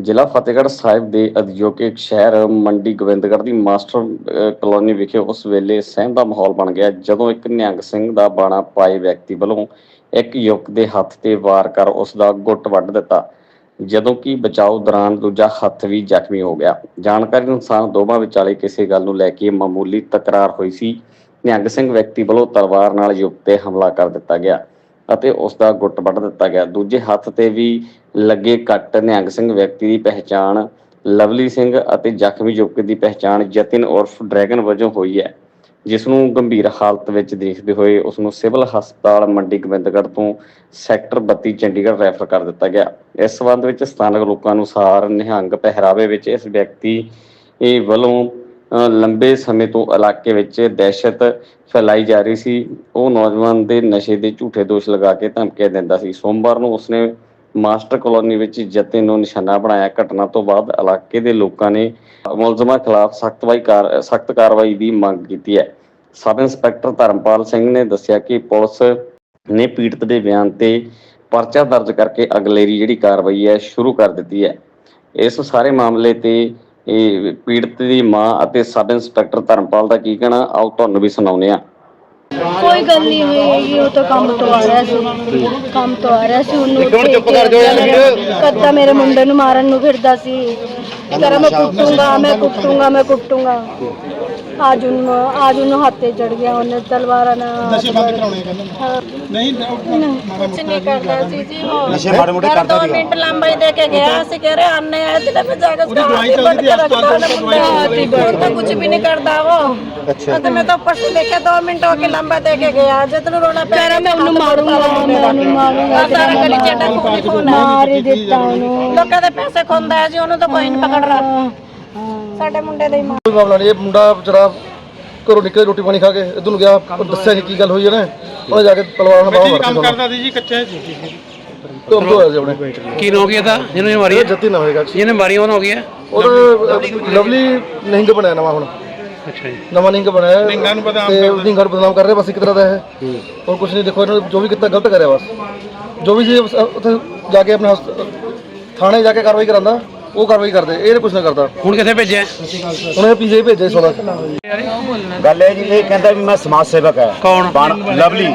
ਜ਼ਿਲ੍ਹਾ ਫਤਿਹਗੜ੍ਹ ਸਾਹਿਬ ਦੇ ਅਧਿਯੋਗਿਕ ਸ਼ਹਿਰ ਮੰਡੀ ਗੋਬਿੰਦਗੜ੍ਹ ਦੀ ਮਾਸਟਰ ਕਲੋਨੀ ਵਿਖੇ ਉਸ ਵੇਲੇ ਸਹਿਮ ਦਾ ਮਾਹੌਲ ਬਣ ਗਿਆ, ਜਦੋਂ ਇੱਕ ਨਿਹੰਗ ਸਿੰਘ ਦਾ ਬਾਣਾ ਪਾਏ ਵਿਅਕਤੀ ਵੱਲੋਂ ਇੱਕ ਯੁਵਕ ਦੇ ਹੱਥ ਤੇ ਵਾਰ ਕਰ ਉਸ ਦਾ ਗੁੱਟ ਵੱਢ ਦਿੱਤਾ, ਜਦੋਂ ਕਿ ਬਚਾਓ ਦੌਰਾਨ ਦੂਜਾ ਹੱਥ ਵੀ ਜ਼ਖਮੀ ਹੋ ਗਿਆ। ਜਾਣਕਾਰੀ ਅਨੁਸਾਰ ਦੋਵਾਂ ਵਿਚਾਲੇ ਕਿਸੇ ਗੱਲ ਨੂੰ ਲੈ ਕੇ ਮਾਮੂਲੀ ਤਕਰਾਰ ਹੋਈ ਸੀ। ਨਿਹੰਗ ਸਿੰਘ ਵਿਅਕਤੀ ਵੱਲੋਂ ਤਲਵਾਰ ਨਾਲ ਯੁਵਕ ਤੇ ਹਮਲਾ ਕਰ ਦਿੱਤਾ ਗਿਆ। ਅਤੇ ਉਸ ਦਾ ਗੁੱਟ ਵੱਢ ਦਿੱਤਾ ਗਿਆ। ਦੂਜੇ ਹੱਥ ਤੇ ਵੀ ਲੱਗੇ ਕੱਟ ਨਿਹੰਗ ਸਿੰਘ ਵਿਅਕਤੀ ਦੀ ਪਹਿਚਾਣ, ਲਵਲੀ ਸਿੰਘ ਅਤੇ ਜ਼ਖਮੀ ਯੁਵਕ ਦੀ ਪਹਿਚਾਣ ਜਤਿਨ ਉਰਫ ਡਰੈਗਨ ਵਜੋਂ ਹੋਈ ਹੈ, ਜਿਸ ਨੂੰ ਗੰਭੀਰ ਹਾਲਤ ਵਿੱਚ ਦੇਖਦੇ ਹੋਏ ਉਸ ਨੂੰ ਸਿਵਲ ਹਸਪਤਾਲ ਮੰਡੀ ਗੋਬਿੰਦਗੜ੍ਹ ਤੋਂ ਸੈਕਟਰ 32 ਚੰਡੀਗੜ੍ਹ ਰੈਫਰ ਕਰ ਦਿੱਤਾ ਗਿਆ। ਇਸ ਸਬੰਧ ਵਿੱਚ ਸਥਾਨਕ ਲੋਕਾਂ ਅਨੁਸਾਰ ਨਿਹੰਗ ਪਹਿਰਾਵੇ ਵਿੱਚ ਇਸ ਵਿਅਕਤੀ ਇਹ ਵੱਲੋਂ ਲੰਬੇ ਸਮੇਂ ਤੋਂ ਇਲਾਕੇ ਵਿੱਚ ਦਹਿਸ਼ਤ ਫੈਲਾਈ ਜਾ ਰਹੀ ਸੀ। ਉਹ ਨੌਜਵਾਨ ਦੇ ਨਸ਼ੇ ਦੇ ਝੂਠੇ ਦੋਸ਼ ਲਗਾ ਕੇ ਧਮਕੀਆਂ ਦਿੰਦਾ ਸੀ। ਸੋਮਵਾਰ ਨੂੰ ਉਸਨੇ ਮਾਸਟਰ ਕਲੋਨੀ ਵਿੱਚ ਜਤਿਨ ਨੂੰ ਨਿਸ਼ਾਨਾ ਬਣਾਇਆ। ਘਟਨਾ ਤੋਂ ਬਾਅਦ ਇਲਾਕੇ ਦੇ ਲੋਕਾਂ ਨੇ ਮੁਲਜ਼ਮਾਂ ਖਿਲਾਫ ਸਖ਼ਤਵਾਈ ਕਾਰ, ਸਖਤ ਕਾਰਵਾਈ ਦੀ ਮੰਗ ਕੀਤੀ ਹੈ। ਸਬ ਇੰਸਪੈਕਟਰ ਧਰਮਪਾਲ ਸਿੰਘ ਨੇ ਦੱਸਿਆ ਕਿ ਪੁਲਿਸ ਨੇ ਪੀੜਤ ਦੇ ਬਿਆਨ ਤੇ ਪਰਚਾ ਦਰਜ ਕਰਕੇ ਅਗਲੇਰੀ ਜਿਹੜੀ ਕਾਰਵਾਈ ਹੈ ਸ਼ੁਰੂ ਕਰ ਦਿੱਤੀ ਹੈ। ਇਸ ਸਾਰੇ ਮਾਮਲੇ ਤੇ ਇਹ ਪੀੜਤ ਦੀ ਮਾਂ ਅਤੇ ਸਬ ਇੰਸਪੈਕਟਰ ਧਰਮਪਾਲ ਦਾ ਕੀ ਕਹਿਣਾ? ਆਓ ਤੁਹਾਨੂੰ ਵੀ ਸੁਣਾਉਂਦੇ ਹਾਂ। ਕੋਈ ਗੱਲ ਨਹੀਂ ਹੋਈ ਹੈਗੀ, ਉਹ ਤਾਂ ਕੰਮ ਤੋਂ ਆ ਰਿਹਾ ਸੀ। ਕੰਮ ਤੋਂ ਆ ਰਿਹਾ ਸੀ ਉਹਨੂੰ ਚੁੱਪ ਕਰ ਜਾਓ ਕੱਦਾ ਮੇਰੇ ਮੁੰਡੇ ਨੂੰ ਮਾਰਨ ਨੂੰ ਫਿਰਦਾ ਸੀ। ਕਰਾ ਮੈਂ ਕੁੱਟੂੰਗਾ ਮੈਂ ਕੁੱਟੂੰਗਾ ਮੈਂ ਕੁੱਟੂੰਗਾ ਅੱਜ ਉਹਨੂੰ ਅੱਜ ਉਹਨੂੰ ਹੱਥੇ ਚੜ ਗਿਆ ਉਹਨੇ ਤਲਵਾਰਾਂ ਨਾਲ ਨਸ਼ੇ ਬੰਦ ਕਰਾਉਣੇ ਕੁਛ ਨਹੀਂ ਕਰਦਾ ਸੀ ਜੀ ਉਹ ਨਸ਼ੇ ਮਾੜੇ ਮੋਟੇ ਕਰਦਾ ਦੋ ਮਿੰਟ ਲੰਬਾਈ ਦੇ ਕੇ ਗਿਆ ਸੀ ਕਹ ਰਹੇ ਆਨੇ ਆਏ ਤੇ ਮੈਂ ਜਾ ਕੇ उसका हाथ ही बढ़ के रखा ना मुंडा हाथ ही बढ़ तो कुछ भी नहीं करता वो अच्छा तो मैं तो ऊपर से देखे दो मिनट होके लंबा दे के गया जितना रोना पे ਕਰਾ ਮੈਂ ਉਹਨੂੰ ਮਾਰੂੰਗਾ ਮੈਂ ਉਹਨੂੰ ਮਾਰੂੰਗਾ ਸਾਰਾ ਗਲੀ ਚੇਟਾ ਖੂਨ ਖੂਨ ਹੈ ਮਾਰ ਹੀ ਦਿੱਤਾ ਉਹਨੂੰ ਲੋਕਾਂ ਦੇ ਪੈਸੇ ਖੁੰਦਾ ਹੈ ਜੀ ਉਹਨੂੰ ਤਾਂ ਕੋਈ ਨਹੀਂ ਪਕੜ ਸਾਡੇ ਮੁੰਡੇ ਦੇ ਹੀ ਮਾਰ ਕੋਈ ਮਾਮਲਾ ਨਹੀਂ ਇਹ ਮੁੰਡਾ ਵਿਚਾਰਾ ਘਰੋਂ ਨਿਕਲੇ ਰੋਟੀ ਪਾਣੀ ਖਾ ਕੇ ਇਧਰ ਨੂੰ ਗਿਆ ਉਹ ਦੱਸਿਆ ਨਹੀਂ ਕੀ ਗੱਲ ਹੋਈ ਇਹਨੇ ਉਹਨੇ ਜਾ ਕੇ ਤਲਵਾਰ ਨਾਲ ਬਾਹਰ ਕੰਮ ਕਰਦਾ ਸੀ ਜੀ ਕੱਚਾ ਤੋਂ ਹੋਇਆ ਜੀ ਉਹਨੇ ਕੀ ਹੋ ਗਿਆ ਤਾਂ ਜਿਹਨੂੰ ਇਹ ਮਾਰੀ ਇਹ ਜੱਤੀ ਨਾ ਹੋਏਗਾ। ਜਿਹਨੇ ਮਾਰੀ ਉਹਨਾਂ ਹੋ ਗਿਆ? ਉਹਦਾ ਲਵਲੀ ਨਿਹੰਗ ਬਣਾਇਆ ਨਵਾਂ ਹੁਣ। ਅੱਛਾ ਜੀ। ਨਵਾਂ ਨਿਹੰਗ ਬਣਾਇਆ ਨਿਹੰਗਾਂ ਨੂੰ ਬਦਨਾਮ ਤੇ ਨਿਹੰਗਾਂ ਨੂੰ ਬਦਨਾਮ ਕਰ ਰਿਹਾ ਬਸ ਇੱਕ ਤਰ੍ਹਾਂ ਦਾ ਇਹ। ਹੋਰ ਕੁਝ ਨਹੀਂ ਦੇਖੋ ਇਹਨੇ ਜੋ ਵੀ ਕੀਤਾ ਗਲਤ ਕਰਿਆ ਬਸ। ਜੋ ਵੀ ਸੀ ਉਸ- ਉੱਥੇ ਜਾ ਕੇ ਆਪਣੇ ਥਾਣੇ ਜਾ ਕੇ ਕਾਰਵਾਈ ਕਰਾਂਦਾ। ਉਹ ਕਾਰਵਾਈ ਕਰਦੇ ਇਹ ਕੁਝ ਨਾ ਕਰਦਾ। ਹੁਣ ਕਿੱਥੇ ਭੇਜਿਆ? ਉਹਨੇ ਪੀਜੇ ਭੇਜੇ ਸੋਨਾ। ਗੱਲ ਇਹ ਜੀ ਇਹ ਕਹਿੰਦਾ ਵੀ ਮੈਂ ਸਮਾਜ ਸੇਵਕ ਹੈ। ਕੌਣ? ਬਾਣਾ- ਲਵਲੀ।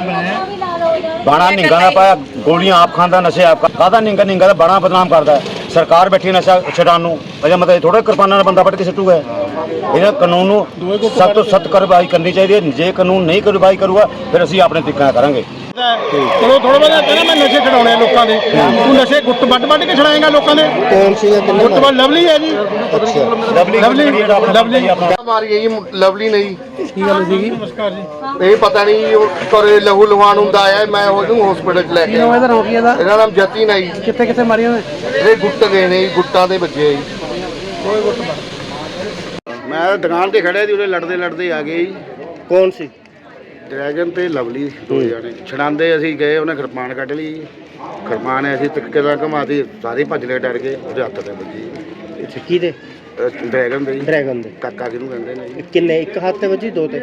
ਬਾਣਾ ਨਿੰਗਾ ਦਾ ਪਾਇਆ ਗੋਲੀਆਂ ਆਪ ਖਾਂਦਾ ਨਸ਼ੇ ਆਪ ਖਾ- ਕਾਹਦਾ ਨਿੰਗਾ ਨਿੰਗਾ ਦਾ ਬਾਣਾ ਬਦਨਾਮ ਕਰਦਾ ਹੈ। ਸਰਕਾਰ ਬੈਠੀ ਨਸ਼ਾ ਛਡਾਉਣ ਨੂੰ। ਅਜਾ ਮਤਲਬ ਥੋੜਾ ਕਿਰਪਾਨਾਂ ਨਾਲ ਬੰਦਾ ਵੱਢ ਕੇ ਸਿੱਟੂਗਾ। ਇਹਨਾਂ ਕਾਨੂੰਨ ਨੂੰ ਸਖਤ ਤੋਂ ਸਖਤ ਕਾਰਵਾਈ ਕਰਨੀ ਚਾਹੀਦੀ ਹੈ। ਜੇ ਕਾਨੂੰਨ ਨਹੀਂ ਕਾਰਵਾਈ ਕਰੂਗਾ ਫਿਰ ਅਸੀਂ ਆਪਣੇ ਤਰੀਕੇ ਨਾਲ ਕਰਾਂਗੇ। ਚਲੋ ਥੋੜਾ ਬਹੁਤਾ ਕਹਿੰਦਾ ਮੈਂ ਨਸ਼ੇ ਛਡਾਉਣੇ ਆ ਲੋਕਾਂ ਦੇ। ਤੂੰ ਨਸ਼ੇ ਗੁੱਟ ਵੱਡ ਵੱਡ ਕੇ ਛਡਾਏਗਾ ਲੋਕਾਂ ਦੇ? ਕੌਣ ਸੀਗਾ ਕਿੰਨੇ ਗੁੱਟ ਵੱਡ ਲਵਲੀ ਹੈ ਜੀ। Lovely lovely lovely. ਮਾਰੀ ਹੈ ਜੀ ਲਵਲੀ ਨੇ ਜੀ ਕੀ ਗੱਲ ਸੀਗੀ? ਇਹ ਪਤਾ ਨਹੀਂ ਉਹ ਘਰੇ ਲਹੂ ਲੁਹਾਨ ਹੁੰਦਾ ਆਇਆ ਮੈਂ ਉਹਨੂੰ ਹਸਪੀਟਲ ਚ ਲੈ ਕੇ ਆਇਆ। ਇਹਦਾ ਹੋ ਗਿਆ ਦਾ ਇਹਦਾ? ਨਾਮ ਜਤਿਨ ਹੈ ਜੀ ਕਿੱਥੇ ਕਿੱਥੇ ਮਾਰੀ ਉਹਨੇ? ਇਹ ਗੁੱਟ ਗਏ ਨੇ ਜੀ ਗੁੱਟਾਂ ਦੇ ਬੱਚੇ ਜੀ। ਮੈਂ ਦੁਕਾਨ ਤੇ ਖੜਿਆ ਸੀ ਉਹਦੇ ਲੜਦੇ ਲੜਦੇ ਆ ਗਏ ਜੀ। ਕੌਣ ਸੀ? ਡਰੈਗਨ ਤੇ ਲਵਲੀ ਦੋ ਜਾਣੇ। ਛੜਾਂਦੇ ਅਸੀਂ ਗਏ ਉਹਨੇ ਕਿਰਪਾਨ ਕੱਢ ਲਈ। ਜੀ। ਕਿਰਪਾਨ ਐਸੀ ਤਿੱਕੇ ਦਾ ਘਮਾਤੀ ਸਾਰੇ ਭੱਜ ਲਏ ਡਰ ਕੇ ਉਹਦੇ ਹੱਥ ਤੇ ਵੱਜੀ। ਅੱਛਾ ਕਿਹਦੇ ਡਰੈਗਨ ਦੇ ਜੀ। ਡਰੈਗਨ ਦੇ। ਕਾਕਾ ਕਿਹਨੂੰ ਕਹਿੰਦੇ ਨੇ ਜੀ। ਕਿੰਨੇ? ਇੱਕ ਹੱਥ ਤੇ ਵੱਜੀ ਦੋ ਤੇ?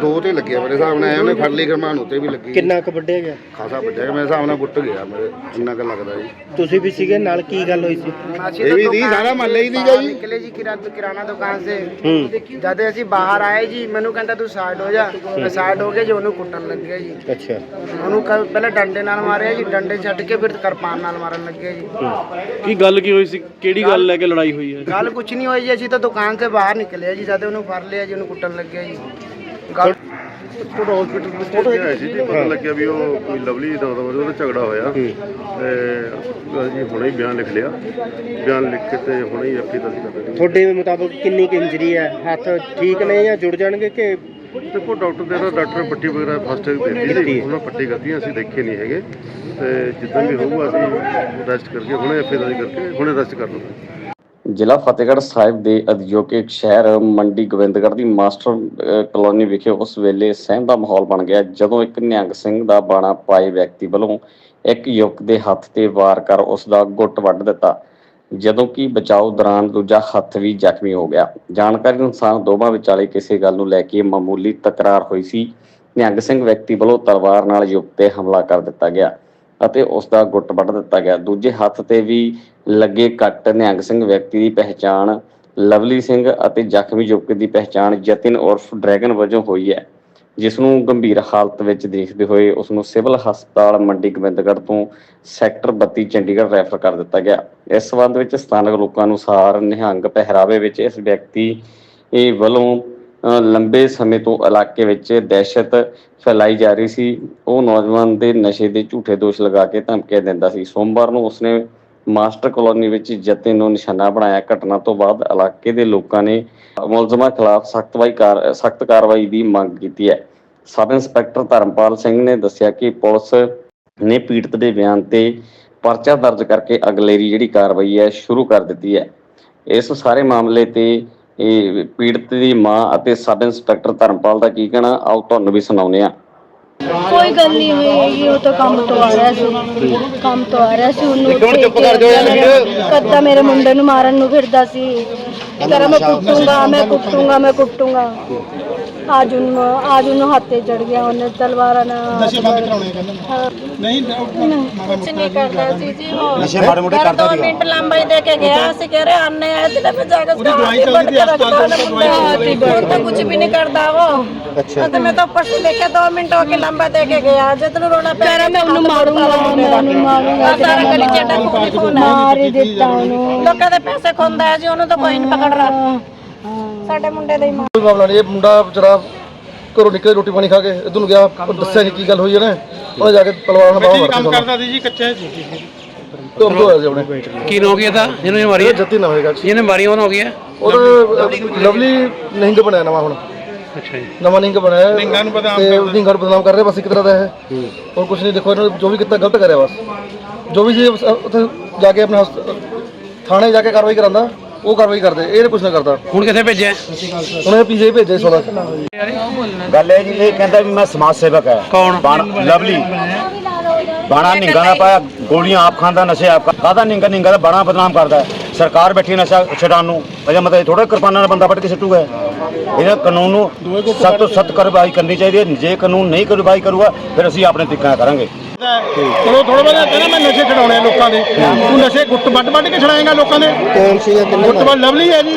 ਦੋ ਤੇ ਲੱਗਿਆ ਮੇਰੇ ਹਿਸਾਬ ਨਾਲ ਉਹਨੇ ਫੜ ਲਈ ਕਿਰਪਾਨ ਉੱਤੇ ਵੀ ਲੱਗੀ। ਕਿੰਨਾ ਕੁ ਵੱਢਿਆ ਗਿਆ? ਖਾਸਾ ਵੱਜਿਆ ਮੇਰੇ ਹਿਸਾਬ ਨਾਲ ਗੁੱਟ ਗਿਆ ਮੇਰੇ ਜਿੰਨਾ ਕੁ ਲੱਗਦਾ ਜੀ। ਤੁਸੀਂ ਵੀ ਸੀਗੇ ਨਾਲ ਕੀ ਗੱਲ ਹੋਈ ਸੀ? ਇਹ ਵੀ ਦੀ ਸਾਰਾ ਮਹੱਲੇ ਹੀ ਸੀਗਾ ਜੀ। ਨਿਕਲੇ ਜੀ ਕਿਰਾ ਕਿਰਾਣਾ ਦੁਕਾਨ ਸੇ ਜਦ ਅਸੀਂ ਬਾਹਰ ਆਏ ਜੀ ਮੈਨੂੰ ਕਹਿੰਦਾ ਤੂੰ ਸਾਈਡ ਹੋ ਜਾ। ਮੈਂ ਸਾਈਡ ਹੋ ਗਿਆ ਜੀ ਉਹਨੂੰ ਕੁੱਟਣ ਲੱਗਿਆ ਜੀ। ਅੱਛਾ। ਉਹਨੂੰ ਪਹਿਲਾਂ ਡੰਡੇ ਨਾਲ ਮਾਰਿਆ ਜੀ ਡੰਡੇ ਛੱਡ ਕੇ ਫਿਰ ਕਿਰਪਾਨ ਨਾਲ ਮਾਰਨ ਲੱਗਿਆ ਜੀ। ਕੀ ਗੱਲ ਕੀ ਹੋਈ ਸੀ? ਕਿਹੜੀ ਗੱਲ ਲੈ ਕੇ ਲੜਾਈ ਹੋਈ ਹੈ? ਗੱਲ ਕੁਛ ਨਹੀਂ ਹੋਈ ਜੀ ਅਸੀਂ ਤਾਂ ਦੁਕਾਨ ਸੇ ਬਾਹਰ ਨਿਕਲੇ ਜੀ ਜਦ ਉਹਨੂੰ ਫੜ ਲਿਆ ਜੀ ਉਹਨੂੰ ਕੁੱਟਣ ਲੱਗਿਆ ਜੀ। ਗੱਲ ਥੋੜਾ ਹਸਪੀਟਲ ਵਿੱਚ ਹੋਇਆ ਸੀ ਜੀ ਪਤਾ ਲੱਗਿਆ ਵੀ ਉਹ ਕੋਈ ਲਵਲੀ ਦਾ ਉਹਦਾ ਉਹਦਾ ਝਗੜਾ ਹੋਇਆ। ਤੇ ਅਸੀਂ ਹੁਣੇ ਹੀ ਬਿਆਨ ਲਿਖ ਲਿਆ। ਬਿਆਨ ਲਿਖ ਕੇ ਤੇ ਹੁਣੇ ਹੀ ਐਫੀ ਦਾ ਸੀ ਕਰ ਤੁਹਾਡੇ ਮੁਤਾਬਕ ਕਿੰਨੀ ਕੁ ਇੰਜਰੀ ਹੈ? ਹੱਥ ਠੀਕ ਨੇ ਜਾਂ ਜੁੜ ਜਾਣਗੇ ਕਿ ਦੇਖੋ ਡਾਕਟਰ ਦੇ ਨਾ ਡਾਕਟਰ ਪੱਟੀ ਵਗੈਰਾ ਫਸਟ ਏਡ ਦਿੱਤੀ ਸੀ ਉਹਨਾਂ ਪੱਟੀ ਕਰਤੀ ਅਸੀਂ ਦੇਖੇ ਨਹੀਂ ਹੈਗੇ। ਤੇ ਜਿੱਦਾਂ ਵੀ ਹੋਊਗਾ ਅਸੀਂ ਰੈਸਟ ਕਰਕੇ ਹੁਣੇ ਐਫਏ ਦਾ ਕਰਕੇ ਹੁਣੇ ਰੈਸਟ ਕਰ ਲਵਾਂਗੇ। ਜ਼ਿਲ੍ਹਾ ਫਤਿਹਗੜ੍ਹ ਸਾਹਿਬ ਦੇ ਅਧਿਯੋਗਿਕ ਸ਼ਹਿਰ ਮੰਡੀ ਗੋਬਿੰਦਗੜ੍ਹ ਦੀ ਮਾਸਟਰ ਕਲੋਨੀ ਵਿਖੇ ਉਸ ਵੇਲੇ ਸਹਿਮ ਦਾ ਮਾਹੌਲ ਬਣ ਗਿਆ, ਜਦੋਂ ਇੱਕ ਨਿਹੰਗ ਸਿੰਘ ਦਾ ਬਾਣਾ ਪਾਏ ਵਿਅਕਤੀ ਵੱਲੋਂ ਇੱਕ ਯੁਵਕ ਦੇ ਹੱਥ ਤੇ ਵਾਰ ਕਰ ਉਸ ਦਾ ਗੁੱਟ ਵੱਢ ਦਿੱਤਾ, ਜਦੋਂ ਕਿ ਬਚਾਓ ਦੌਰਾਨ ਦੂਜਾ ਹੱਥ ਵੀ ਜ਼ਖਮੀ ਹੋ ਗਿਆ। ਜਾਣਕਾਰੀ ਅਨੁਸਾਰ ਦੋਵਾਂ ਵਿਚਾਲੇ ਕਿਸੇ ਗੱਲ ਨੂੰ ਲੈ ਕੇ ਮਾਮੂਲੀ ਤਕਰਾਰ ਹੋਈ ਸੀ। ਨਿਹੰਗ ਸਿੰਘ ਵਿਅਕਤੀ ਵੱਲੋਂ ਤਲਵਾਰ ਨਾਲ ਯੁਵਕ ਤੇ ਹਮਲਾ ਕਰ ਦਿੱਤਾ ਗਿਆ। ਅਤੇ ਉਸ ਦਾ ਗੁੱਟ ਵੱਢ ਦਿੱਤਾ ਗਿਆ। ਦੂਜੇ ਹੱਥ ਤੇ ਵੀ ਲੱਗੇ ਕੱਟ ਨਿਹੰਗ ਸਿੰਘ ਵਿਅਕਤੀ ਦੀ ਪਹਿਚਾਣ, ਲਵਲੀ ਸਿੰਘ ਅਤੇ ਜ਼ਖਮੀ ਯੁਵਕ ਦੀ ਪਹਿਚਾਣ ਜਤਿਨ ਉਰਫ ਡਰੈਗਨ ਵਜੋਂ ਹੋਈ ਹੈ। ਜਿਸ ਨੂੰ ਗੰਭੀਰ ਹਾਲਤ ਵਿੱਚ ਦੇਖਦੇ ਹੋਏ ਉਸ ਨੂੰ ਸਿਵਲ ਹਸਪਤਾਲ ਮੰਡੀ ਗੋਬਿੰਦਗੜ੍ਹ ਤੋਂ ਸੈਕਟਰ 32 ਚੰਡੀਗੜ੍ਹ ਰੈਫਰ ਕਰ ਦਿੱਤਾ ਗਿਆ। ਇਸ ਸਬੰਧ ਵਿੱਚ ਸਥਾਨਕ ਲੋਕਾਂ ਅਨੁਸਾਰ ਨਿਹੰਗ ਪਹਿਰਾਵੇ ਵਿੱਚ ਇਸ ਵਿਅਕਤੀ ਇਹ ਵੱਲੋਂ ਲੰਬੇ ਸਮੇਂ ਤੋਂ ਇਲਾਕੇ ਵਿੱਚ ਦਹਿਸ਼ਤ ਫੈਲਾਈ ਜਾ ਰਹੀ ਸੀ। ਉਹ ਨੌਜਵਾਨ ਦੇ ਨਸ਼ੇ ਦੇ ਝੂਠੇ ਦੋਸ਼ ਲਗਾ ਕੇ ਧਮਕੀਆਂ ਦਿੰਦਾ ਸੀ। ਸੋਮਵਾਰ ਨੂੰ ਉਸਨੇ ਮਾਸਟਰ ਕਲੋਨੀ ਵਿੱਚ ਜਤੇ ਨੂੰ ਨਿਸ਼ਾਨਾ ਬਣਾਇਆ। ਘਟਨਾ ਤੋਂ ਬਾਅਦ ਇਲਾਕੇ ਦੇ ਲੋਕਾਂ ਨੇ ਮੁਲਜ਼ਮਾਂ ਖਿਲਾਫ ਸਖਤ ਕਾਰ, ਸਖਤ ਕਾਰਵਾਈ ਦੀ ਮੰਗ ਕੀਤੀ ਹੈ। ਸਬ ਇੰਸਪੈਕਟਰ ਧਰਮਪਾਲ ਸਿੰਘ ਨੇ ਦੱਸਿਆ ਕਿ ਪੁਲਿਸ ਨੇ ਪੀੜਤ ਦੇ ਬਿਆਨ ਤੇ ਪਰਚਾ ਦਰਜ ਕਰਕੇ ਅਗਲੇਰੀ ਜਿਹੜੀ ਕਾਰਵਾਈ ਹੈ ਸ਼ੁਰੂ ਕਰ ਦਿੱਤੀ ਹੈ। ਇਸ ਸਾਰੇ ਮਾਮਲੇ ਤੇ ਇਹ ਪੀੜਤ ਦੀ ਮਾਂ ਅਤੇ ਸਬ ਇੰਸਪੈਕਟਰ ਧਰਮਪਾਲ ਦਾ ਕੀ ਕਹਿਣਾ ਆਓ ਤੁਹਾਨੂੰ ਵੀ ਸੁਣਾਉਂਦੇ ਆ ਕੋਈ ਗੱਲ ਨਹੀਂ ਹੋਈ ਉਹ ਤਾਂ ਕੰਮ ਤੋਂ ਆ ਰਿਹਾ ਸੀ। ਕੰਮ ਤੋਂ ਆ ਰਿਹਾ ਸੀ ਉਹਨੂੰ ਕੱਦਾ ਮੇਰੇ ਮੁੰਡੇ ਨੂੰ ਮਾਰਨ ਨੂੰ ਫਿਰਦਾ ਸੀ। ਕਰਾਂ ਮੈਂ ਕੁੱਟੂੰਗਾ ਮੈਂ ਕੁੱਟੂੰਗਾ ਮੈਂ ਕੁੱਟੂੰਗਾ ਅੱਜ ਉਹਨੂੰ ਅੱਜ ਉਹਨੂੰ ਹੱਥੇ ਚੜ ਗਿਆ ਉਹਨੇ ਤਲਵਾਰਾਂ ਨਾਲ ਨਸ਼ੇ ਬੰਦ ਕਰਾਉਣੇ ਕੁਛ ਨਹੀਂ ਕਰਦਾ ਸੀ ਜੀ ਉਹ ਨਸ਼ੇ ਮਾੜੇ ਮੋਟੇ ਘਰ ਕਰਦਾ ਦੋ ਸੀਗਾ। ਮਿੰਟ ਲੰਬਾਈ ਦੇ ਕੇ ਗਿਆ ਸੀ ਕਹ ਰਹੇ ਆਨੇ ਆਏ ਤੇ ਮੈਂ ਜਾ ਕੇ उसका हाथ ही बढ़ के रखता है मुंडा वो तो कुछ भी नहीं करता वो अच्छा तो मैं तो ऊपर से देखे दो मिनट होके लंबा दे के गया जितना रोना पे ਕਰਾਂ ਮੈਂ ਉਹਨੂੰ ਮਾਰੂੰਗਾ ਮੈਂ ਉਹਨੂੰ ਮਾਰੂੰਗਾ ਸਾਰਾ ਗਲੀ ਚੇਡਾ ਖੂਨ ਖੂਨ ਹੈ ਮਾਰ ਹੀ ਦਿੱਤਾ ਉਹਨੂੰ ਲੋਕਾਂ ਦੇ ਪੈਸੇ ਖੁੰਦਾ ਹੈ ਜੀ ਉਹਨੂੰ ਤਾਂ ਕੋਈ ਨਹੀਂ ਪਕੜ ਰਿਹਾ ਸਾਡੇ ਮੁੰਡੇ ਦੇ ਹੀ ਮਾਰ ਕੋਈ ਮਾਮਲਾ ਨਹੀਂ ਇਹ ਮੁੰਡਾ ਵਿਚਾਰਾ ਘਰੋਂ ਨਿਕਲੇ ਰੋਟੀ ਪਾਣੀ ਖਾ ਕੇ ਇਧਰ ਨੂੰ ਗਿਆ ਦੱਸਿਆ ਨਹੀਂ ਕੀ ਗੱਲ ਹੋਈ ਇਹਨੇ ਉਹਨੇ ਜਾ ਕੇ ਤਲਵਾਰ ਨਾਲ ਬਾਹਰ ਕੰਮ ਕਰਦਾ ਸੀ ਜੀ ਕੱਚਾ ਤੇ ਉਹ ਹੋਇਆ ਜੀ ਉਹਨੇ। ਕੀ ਹੋ ਗਿਆ ਤਾਂ ਜਿਹਨੂੰ ਇਹ ਮਾਰੀ ਇਹ ਜੱਤੀ ਨਾ ਹੋਏਗਾ ਜਿਹਨੇ ਮਾਰੀ ਉਹਨਾਂ ਹੋ ਗਿਆ? ਉਹਦਾ ਲਵਲੀ ਨਿਹੰਗ ਬਣਿਆ ਨਵਾਂ ਹੁਣ। ਅੱਛਾ ਜੀ। ਨਵਾਂ ਨਿਹੰਗ ਬਣਿਆ ਨਿਹੰਗਾਂ ਨੂੰ ਬਦਨਾਮ ਤੇ ਉਹਦੀ ਘਰ ਬਦਨਾਮ ਕਰ ਰਹੇ ਬਸ ਇੱਕ ਤਰ੍ਹਾਂ ਦਾ ਹੈ। ਹੋਰ ਕੁਝ ਨਹੀਂ ਦੇਖੋ ਇਹਨਾਂ ਨੇ ਜੋ ਵੀ ਕੀਤਾ ਗਲਤ ਕਰਿਆ ਬਸ। ਜੋ ਵੀ ਸੀ ਉਸ- ਉੱਥੇ ਜਾ ਕੇ ਆਪਣੇ ਥਾਣੇ ਜਾ ਕੇ ਕਾਰਵਾਈ ਕਰਾਂਦਾ। ਉਹ ਕਾਰਵਾਈ ਕਰਦੇ ਇਹ ਕੁਝ ਨਾ ਕਰਦਾ। ਹੁਣ ਕਿੱਥੇ ਭੇਜਿਆ? ਉਹਨੇ ਪੀਜੇ ਭੇਜੇ ਸੋਲਾ ਗੱਲ ਇਹ ਜੀ ਇਹ ਕਹਿੰਦਾ ਵੀ ਮੈਂ ਸਮਾਜ ਸੇਵਕ ਹੈ। ਕੌਣ? ਬਾਣਾ- ਲਵਲੀ। ਬਾਣਾ ਨਿੰਗਾ ਦਾ ਪਾਇਆ ਗੋਲੀਆਂ ਆਪ ਖਾਂਦਾ ਨਸ਼ੇ ਆਪ ਕਾਦਾ ਨਿੰਗਾ ਨਿੰਗਾ ਦਾ ਬਾਣਾ ਬਦਨਾਮ ਕਰਦਾ ਹੈ। ਸਰਕਾਰ ਬੈਠੀ ਹੈ ਨਸ਼ਾ ਛਡਾਉਣ ਨੂੰ। ਅਜਾ ਮਤਲਬ ਥੋੜਾ ਕਿਰਪਾਨਾਂ ਨਾਲ ਬੰਦਾ ਵੱਢ ਕੇ ਸੁੱਟੂਗਾ। ਇਹਦਾ ਕਾਨੂੰਨ ਨੂੰ ਸਖਤ ਤੋਂ ਸਖਤ ਕਾਰਵਾਈ ਕਰਨੀ ਚਾਹੀਦੀ ਹੈ। ਜੇ ਕਾਨੂੰਨ ਨਹੀਂ ਕਾਰਵਾਈ ਕਰੂਗਾ ਫਿਰ ਅਸੀਂ ਆਪਣੇ ਤਰੀਕੇ ਨਾਲ ਕਰਾਂਗੇ। ਚਲੋ ਥੋੜਾ ਬਹੁਤਾ ਕਹਿੰਦਾ ਮੈਂ ਨਸ਼ੇ ਛਡਾਉਣੇ ਆ ਲੋਕਾਂ ਦੇ। ਤੂੰ ਨਸ਼ੇ ਗੁੱਟ ਵੱਡ ਵੱਡ ਕੇ ਛਡਾਏਗਾ ਲੋਕਾਂ ਦੇ? ਕੌਣ ਸੀ ਗੁੱਟ ਵੱਡ ਲਵਲੀ ਹੈ ਜੀ।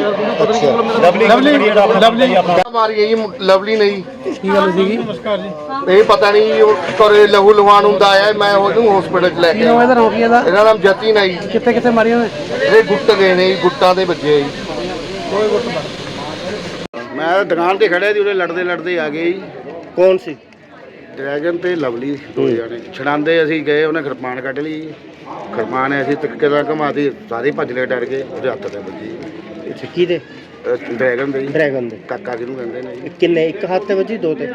ਲਵਲੀ ਲਵਲੀ ਮਾਰੀ ਹੈ ਜੀ ਲਵਲੀ ਨੇ ਜੀ ਕੀ ਗੱਲ ਸੀਗੀ? ਨਮਸਕਾਰ ਜੀ। ਇਹ ਪਤਾ ਨਹੀਂ ਘਰੇ ਲਹੂ ਲੁਹਾਨ ਹੁੰਦਾ ਆਇਆ ਮੈਂ ਉਹਨੂੰ ਹਸਪੀਟਲ ਚ ਲੈ ਕੇ ਆਇਆ। ਇਹਦਾ ਰੋਕ ਇਹਦਾ? ਇਹਦਾ ਨਾਮ ਜਤਿਨ ਹੈ ਜੀ। ਕਿੱਥੇ ਕਿੱਥੇ ਮਾਰੀ ਉਹਨੇ? ਇਹ ਗੁੱਟ ਗਏ ਨੇ ਗੁੱਟਾਂ ਦੇ ਬੱਚੇ ਜੀ। ਮੈਂ ਦੁਕਾਨ ਤੇ ਖੜਿਆ ਸੀ ਉਹਦੇ ਲੜਦੇ ਲੜਦੇ ਆ ਗਏ ਜੀ। ਕੌਣ ਸੀ? ਡਰੈਗਨ ਤੇ ਲਵਲੀ ਦੋ ਜਾਣੇ। ਛਡਾਉਂਦੇ ਅਸੀਂ ਗਏ ਉਹਨੇ ਕਿਰਪਾਨ ਕੱਢ ਲਈ। ਜੀ। ਕਿਰਪਾਨ ਐਸੀ ਤਿੱਕੇ ਦਾ ਘਮਾਤੀ ਸਾਰੇ ਭੱਜ ਲਏ ਡਰ ਗਏ ਉਹਦੇ ਹੱਥ ਤੇ ਵੱਜੀ। ਅੱਛਾ ਕਿਹਦੇ ਡਰੈਗਨ ਦੇ ਜੀ। ਡਰੈਗਨ ਦੇ। ਕਾਕਾ ਜਿਹਨੂੰ ਕਹਿੰਦੇ ਨੇ ਜੀ। ਕਿੰਨੇ? ਇੱਕ ਹੱਥ ਤੇ ਵੱਜੀ ਦੋ ਤੇ?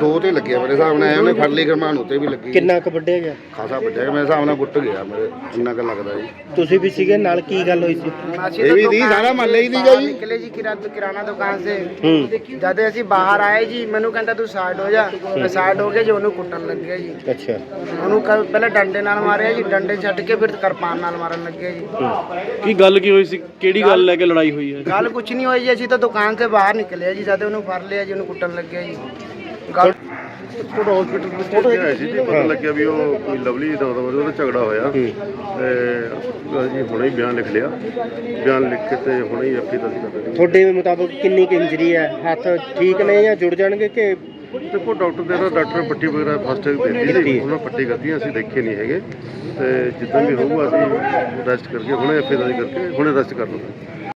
ਦੋ ਤੇ ਲੱਗਿਆ ਮੇਰੇ ਹਿਸਾਬ ਨਾਲ ਉਹਨੇ ਫੜ ਲਈ ਕਿਰਪਾਨ ਉੱਤੇ ਵੀ ਲੱਗੀ। ਕਿੰਨਾ ਕੁ ਵੱਢਿਆ ਗਿਆ? ਖਾਸਾ ਵੱਡਿਆ ਮੇਰੇ ਹਿਸਾਬ ਨਾਲ ਗੁੱਟ ਗਿਆ ਮੇਰੇ ਜਿੰਨਾ ਕੁ ਲੱਗਦਾ ਜੀ। ਤੁਸੀਂ ਵੀ ਸੀਗੇ ਨਾਲ ਕੀ ਗੱਲ ਹੋਈ ਸੀ? ਇਹ ਵੀ ਸੀ ਸਾਰਾ ਮਹੱਲੇ ਹੀ ਸੀਗਾ ਜੀ ਨਿਕਲੇ ਜੀ ਕਿਰਾ ਕਿਰਾਣਾ ਦੁਕਾਨ ਸੇ। ਹੂੰ। ਜਦ ਅਸੀਂ ਬਾਹਰ ਆਏ ਜੀ ਮੈਨੂੰ ਕਹਿੰਦਾ ਤੂੰ ਸਾਈਡ ਹੋ ਜਾ। ਮੈਂ ਸਾਈਡ ਹੋ ਕੇ ਜੀ ਉਹਨੂੰ ਕੁੱਟਣ ਲੱਗਿਆ ਜੀ। ਅੱਛਾ। ਉਹਨੂੰ ਕ- ਪਹਿਲਾਂ ਡੰਡੇ ਨਾਲ ਮਾਰਿਆ ਜੀ ਡੰਡੇ ਛੱਡ ਕੇ ਫਿਰ ਕਿਰਪਾਨ ਨਾਲ ਮਾਰਨ ਲੱਗਿਆ ਜੀ। ਕੀ ਗੱਲ ਕੀ ਹੋਈ ਸੀ? ਕਿਹੜੀ ਗੱਲ ਲੈ ਕੇ ਲੜਾਈ ਹੋਈ ਹੈ? ਗੱਲ ਕੁਛ ਨਹੀਂ ਹੋਈ ਜੀ ਅਸੀਂ ਤਾਂ ਦੁਕਾਨ ਸੇ ਬਾਹਰ ਨਿਕਲੇ ਜੀ ਜਦ ਉਹਨੂੰ ਫੜ ਲਿਆ ਜੀ ਉਹਨੂੰ ਕੁੱਟਣ ਲੱਗਿਆ ਜੀ। ਗੱਲ ਥੋੜਾ ਹਸਪੀਟਲ ਵਿੱਚ ਲੈ ਕੇ ਆਏ ਸੀ ਜੀ ਪਤਾ ਲੱਗਿਆ ਵੀ ਉਹ ਕੋਈ ਲਵਲੀ ਦਾ ਉਹਦਾ ਉਹਦਾ ਝਗੜਾ ਹੋਇਆ। ਤੇ ਅਸੀਂ ਹੁਣੇ ਹੀ ਬਿਆਨ ਲਿਖ ਲਿਆ। ਬਿਆਨ ਲਿਖ ਕੇ ਤੇ ਹੁਣੇ ਹੀ ਐਫਆਈ ਦਰਜ ਕਰ ਦਿੱਤੀ। ਤੁਹਾਡੇ ਮੁਤਾਬਕ ਕਿੰਨੀ ਕੁ ਇੰਜਰੀ ਹੈ? ਹੱਥ ਠੀਕ ਨੇ ਜਾਂ ਜੁੜ ਜਾਣਗੇ ਕਿ ਦੇਖੋ ਡਾਕਟਰ ਦੇ ਨਾ ਡਾਕਟਰ ਪੱਟੀ ਵਗੈਰਾ ਫਸਟ ਏਡ ਦਿੱਤੀ ਸੀ। ਉਹਨਾਂ ਪੱਟੀ ਕਰਤੀ ਅਸੀਂ ਦੇਖੇ ਨਹੀਂ ਹੈਗੇ। ਤੇ ਜਿੱਦਾਂ ਵੀ ਹੋਊਗਾ ਅਸੀਂ ਰੈਸਟ ਕਰਕੇ ਹੁਣੇ ਦਰਜ ਕਰਕੇ ਹੁਣੇ ਰੈਸਟ ਕਰ ਲਵਾਂਗੇ।